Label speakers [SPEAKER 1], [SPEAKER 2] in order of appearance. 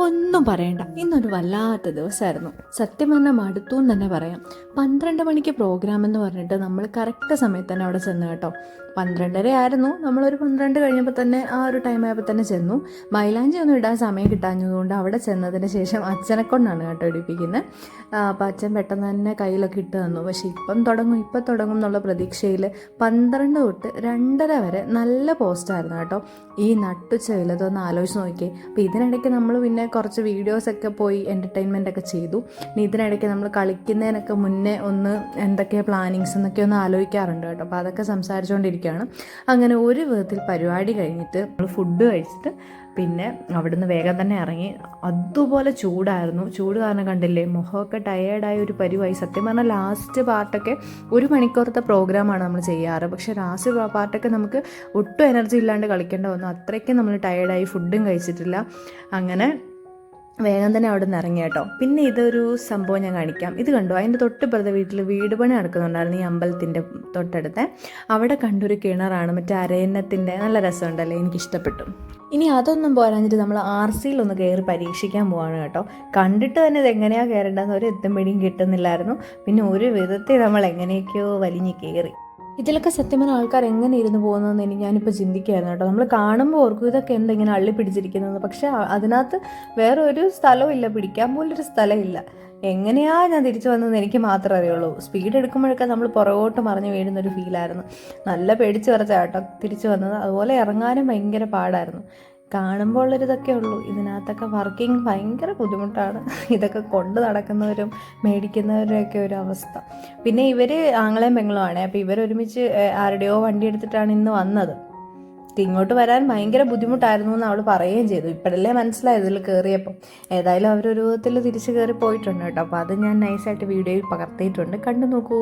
[SPEAKER 1] ഒന്നും പറയണ്ട. ഇന്നൊരു വല്ലാത്ത ദിവസമായിരുന്നു. സത്യം പറഞ്ഞാൽ മടുത്തു എന്ന് തന്നെ പറയാം. പന്ത്രണ്ട് മണിക്ക് പ്രോഗ്രാം എന്ന് പറഞ്ഞിട്ട് നമ്മൾ കറക്റ്റ് സമയത്ത് തന്നെ അവിടെ ചെന്ന് കേട്ടോ. പന്ത്രണ്ടര ആയിരുന്നു. നമ്മളൊരു പന്ത്രണ്ട് കഴിഞ്ഞപ്പോൾ തന്നെ ആ ഒരു ടൈം ആയപ്പോൾ തന്നെ ചെന്നു. മൈലാഞ്ചി ഒന്നും ഇടാൻ സമയം കിട്ടാഞ്ഞതുകൊണ്ട് അവിടെ ചെന്നതിന് ശേഷം അച്ഛനെ കൊണ്ടാണ് കേട്ടോ ഇടിപ്പിക്കുന്നത്. അപ്പോൾ അച്ഛൻ പെട്ടെന്ന് തന്നെ കയ്യിലൊക്കെ ഇട്ട് തന്നു. പക്ഷേ ഇപ്പം തുടങ്ങും ഇപ്പം തുടങ്ങും എന്നുള്ള പ്രതീക്ഷയിൽ പന്ത്രണ്ട് തൊട്ട് രണ്ടര വരെ നല്ല പോസ്റ്റായിരുന്നു കേട്ടോ. ഈ നട്ടുച്ചയിലതൊന്ന് ആലോചിച്ച് നോക്കിയേ. അപ്പോൾ ഇതിനിടയ്ക്ക് നമ്മൾ പിന്നെ കുറച്ച് വീഡിയോസൊക്കെ പോയി എന്റർടൈൻമെന്റ് ഒക്കെ ചെയ്തു. ഇനി ഇതിനിടയ്ക്ക് നമ്മൾ കളിക്കുന്നതിനൊക്കെ മുന്നേ ഒന്ന് എന്തൊക്കെയാണ് പ്ലാനിങ്സ് എന്നൊക്കെ ഒന്ന് ആലോചിക്കാറുണ്ട് കേട്ടോ. അപ്പോൾ അതൊക്കെ സംസാരിച്ചുകൊണ്ടിരിക്കുകയാണ് അങ്ങനെ ഒരു വിധത്തിൽ പരിപാടി കഴിഞ്ഞിട്ട് നമ്മൾ ഫുഡ് കഴിച്ചിട്ട് പിന്നെ അവിടുന്ന് വേഗം തന്നെ ഇറങ്ങി. അതുപോലെ ചൂടായിരുന്നു. ചൂട് കാരണം കണ്ടില്ലേ മുഖമൊക്കെ ടയേർഡായ ഒരു പരിവായി. സത്യം പറഞ്ഞാൽ ലാസ്റ്റ് പാർട്ടൊക്കെ ഒരു മണിക്കൂറത്തെ പ്രോഗ്രാമാണ് നമ്മൾ ചെയ്യാറ്. പക്ഷേ ലാസ്റ്റ് പാർട്ടൊക്കെ നമുക്ക് ഒട്ടും എനർജി ഇല്ലാണ്ട് കളിക്കേണ്ട വന്നു. അത്രയ്ക്കും നമ്മൾ ടയേർഡായി ഫുഡും കഴിച്ചിട്ടില്ല. അങ്ങനെ വേഗം തന്നെ അവിടെ നിന്ന് ഇറങ്ങി കേട്ടോ. പിന്നെ ഇതൊരു സംഭവം ഞാൻ കാണിക്കാം. ഇത് കണ്ടു? അതിന്റെ തൊട്ടിപ്പുറത്തെ വീട്ടിൽ വീട് പണി നടക്കുന്നുണ്ടായിരുന്നു ഈ അമ്പലത്തിന്റെ തൊട്ടടുത്ത്. അവിടെ കണ്ടൊരു കിണറാണ് മറ്റേ അരയന്നത്തിന്റെ. നല്ല രസമുണ്ടല്ലേ? എനിക്കിഷ്ടപ്പെട്ടു. ഇനി അതൊന്നും പോരാഞ്ഞിട്ട് നമ്മൾ ആർ സിയിൽ ഒന്ന് കയറി പരീക്ഷിക്കാൻ പോവാണ് കേട്ടോ. കണ്ടിട്ട് തന്നെ ഇത് എങ്ങനെയാണ് കയറേണ്ടതെന്ന് ഒരു എത്തും പിടിയും കിട്ടുന്നില്ലായിരുന്നു. പിന്നെ ഒരു വിധത്തിൽ നമ്മൾ എങ്ങനെയൊക്കെയോ വലിഞ്ഞ് കയറി. ഇതിലൊക്കെ സത്യം പറഞ്ഞ ആൾക്കാർ എങ്ങനെ ഇരുന്ന് പോകുന്നതെന്ന് എനിക്ക് ഞാനിപ്പോൾ ചിന്തിക്കുകയായിരുന്നു കേട്ടോ. നമ്മൾ കാണുമ്പോൾ ഓർക്കും ഇതൊക്കെ എന്താ ഇങ്ങനെ അള്ളി പിടിച്ചിരിക്കുന്നത്. പക്ഷേ അതിനകത്ത് വേറെ ഒരു സ്ഥലവും ഇല്ല. പിടിക്കാൻ പോലൊരു സ്ഥലമില്ല. എങ്ങനെയാ ഞാൻ തിരിച്ചു വന്നതെന്ന് എനിക്ക് മാത്രമേ അറിയുള്ളൂ. സ്പീഡ് എടുക്കുമ്പോഴൊക്കെ നമ്മൾ പുറകോട്ട് മറിഞ്ഞ് വീഴുന്നൊരു ഫീലായിരുന്നു നല്ല പേടിച്ച് വരച്ച കേട്ടോ തിരിച്ചു വന്നത്. അതുപോലെ ഇറങ്ങാനും ഭയങ്കര പാടായിരുന്നു. കാണുമ്പോൾ ഉള്ളൊരിതൊക്കെ ഉള്ളൂ ഇതിനകത്തൊക്കെ വർക്കിംഗ് ഭയങ്കര ബുദ്ധിമുട്ടാണ്. ഇതൊക്കെ കൊണ്ട് നടക്കുന്നവരും മേടിക്കുന്നവരുടെയൊക്കെ ഒരു അവസ്ഥ. പിന്നെ ഇവർ ആങ്ങളെയും പെങ്ങളുമാണ് അപ്പോൾ ഇവരൊരുമിച്ച് ആരുടെയോ വണ്ടി എടുത്തിട്ടാണ് ഇന്ന് വന്നത്. ഇങ്ങോട്ട് വരാൻ ഭയങ്കര ബുദ്ധിമുട്ടായിരുന്നു എന്ന് അവൾ പറയുകയും ചെയ്തു. ഇപ്പോഴല്ലേ മനസ്സിലായത് ഇതിൽ കയറിയപ്പോൾ ഏതായാലും അവരൊരു വിധത്തിൽ തിരിച്ചു കയറി പോയിട്ടുണ്ട് കേട്ടോ. അപ്പോൾ അത് ഞാൻ നൈസായിട്ട് വീഡിയോയിൽ പകർത്തിയിട്ടുണ്ട്. കണ്ടു നോക്കൂ.